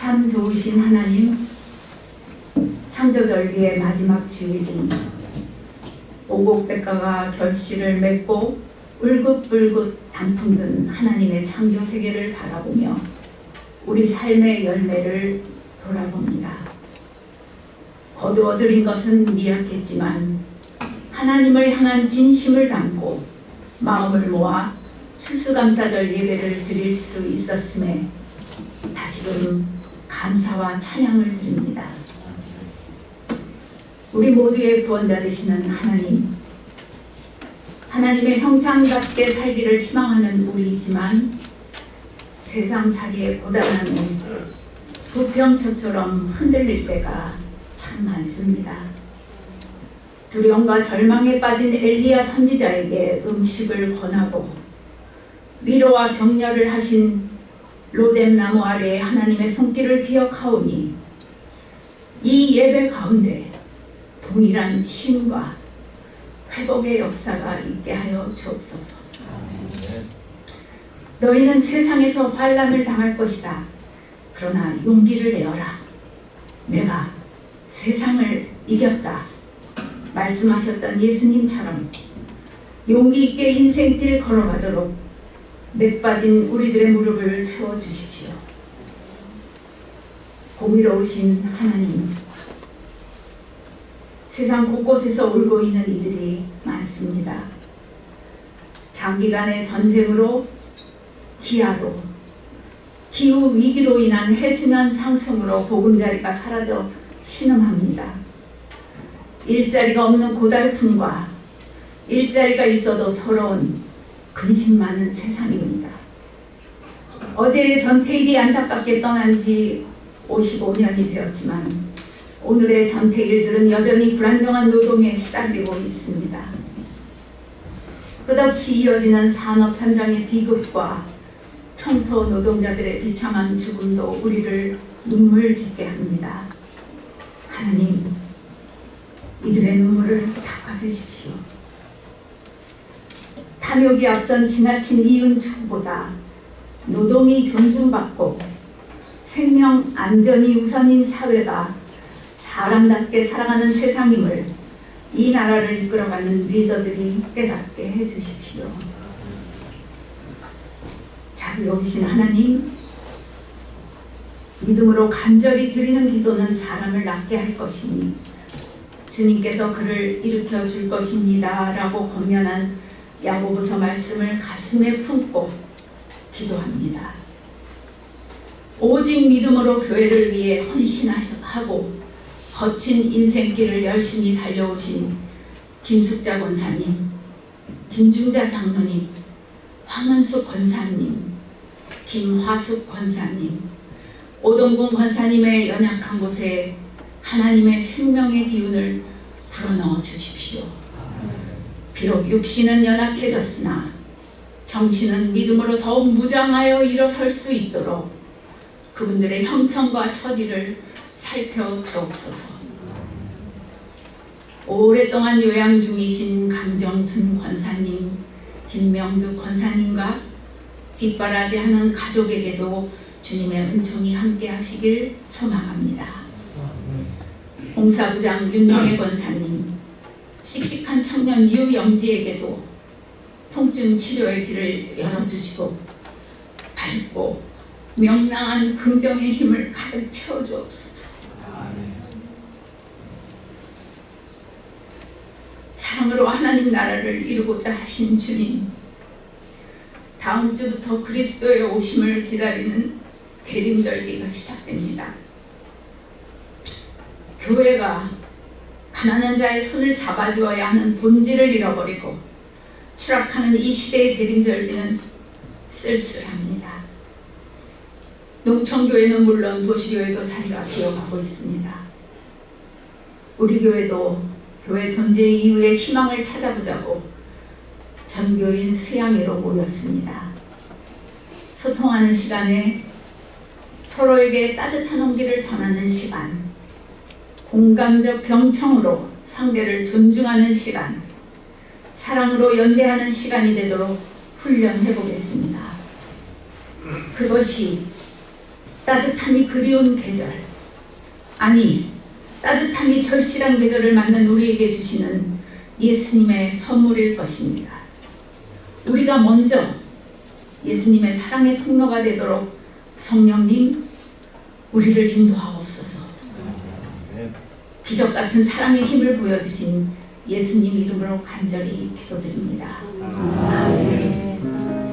참 좋으신 하나님, 창조절기의 마지막 주일인 오곡백과가 결실을 맺고 울긋불긋 단풍 든 하나님의 창조 세계를 바라보며 우리 삶의 열매를 돌아봅니다. 거두어들인 것은 미약했지만 하나님을 향한 진심을 담고 마음을 모아 추수감사절 예배를 드릴 수 있었음에 다시금 감사와 찬양을 드립니다. 우리 모두의 구원자 되시는 하나님, 하나님의 형상답게 살기를 희망하는 우리이지만 세상 살이에 고단함에 부평초처럼 흔들릴 때가 참 많습니다. 두려움과 절망에 빠진 엘리야 선지자에게 음식을 권하고 위로와 격려를 하신 로뎀 나무 아래 하나님의 손길을 기억하오니 이 예배 가운데 동일한 쉼과 회복의 역사가 있게 하여 주옵소서. 너희는 세상에서 환란을 당할 것이다. 그러나 용기를 내어라. 내가 세상을 이겼다. 말씀하셨던 예수님처럼 용기 있게 인생길 걸어가도록 맥 빠진 우리들의 무릎을 세워 주십시오. 공의로우신 하나님, 세상 곳곳에서 울고 있는 이들이 많습니다. 장기간의 전쟁으로 기아로 기후 위기로 인한 해수면 상승으로 보금자리가 사라져 신음합니다. 일자리가 없는 고달픔과 일자리가 있어도 서러운 근심 많은 세상입니다. 어제의 전태일이 안타깝게 떠난 지 55년이 되었지만 오늘의 전태일들은 여전히 불안정한 노동에 시달리고 있습니다. 끝없이 이어지는 산업 현장의 비극과 청소 노동자들의 비참한 죽음도 우리를 눈물 짓게 합니다. 하나님, 이들의 눈물을 닦아주십시오. 탐욕이 앞선 지나친 이윤 추구보다 노동이 존중받고 생명 안전이 우선인 사회가 사람답게 살아가는 세상임을 이 나라를 이끌어가는 리더들이 깨닫게 해주십시오. 자비로우신 하나님, 믿음으로 간절히 드리는 기도는 사람을 낫게 할 것이니 주님께서 그를 일으켜 줄 것입니다. 라고 권면한 야고보서 말씀을 가슴에 품고 기도합니다. 오직 믿음으로 교회를 위해 헌신하고 거친 인생길을 열심히 달려오신 김숙자 권사님, 김중자 장로님, 황은숙 권사님, 김화숙 권사님, 오동군 권사님의 연약한 곳에 하나님의 생명의 기운을 불어넣어 주십시오. 비록 육신은 연약해졌으나 정신은 믿음으로 더욱 무장하여 일어설 수 있도록 그분들의 형편과 처지를 살펴주옵소서. 오랫동안 요양 중이신 강정순 권사님, 김명득 권사님과 뒷바라지하는 가족에게도 주님의 은총이 함께 하시길 소망합니다. 공사부장 윤동혜 권사님, 씩씩한 청년 유영지에게도 통증 치료의 길을 열어주시고 밝고 명랑한 긍정의 힘을 가득 채워주옵소서. 사랑으로 하나님 나라를 이루고자 하신 주님, 다음 주부터 그리스도의 오심을 기다리는 대림절기가 시작됩니다. 교회가 가난한 자의 손을 잡아주어야 하는 본질을 잃어버리고 추락하는 이 시대의 대림절기는 쓸쓸합니다. 농촌교회는 물론 도시교회도 자리가 비어가고 있습니다. 우리 교회도 교회 존재 이후의 희망을 찾아보자고 전교인 수양회로 모였습니다. 소통하는 시간에 서로에게 따뜻한 온기를 전하는 시간, 공감적 경청으로 상대를 존중하는 시간, 사랑으로 연대하는 시간이 되도록 훈련해 보겠습니다. 그것이 따뜻함이 그리운 계절 아니 따뜻함이 절실한 계절을 맞는 우리에게 주시는 예수님의 선물일 것입니다. 우리가 먼저 예수님의 사랑의 통로가 되도록 성령님 우리를 인도하옵소서. 기적 같은 사랑의 힘을 보여주신 예수님 이름으로 간절히 기도드립니다. 아멘.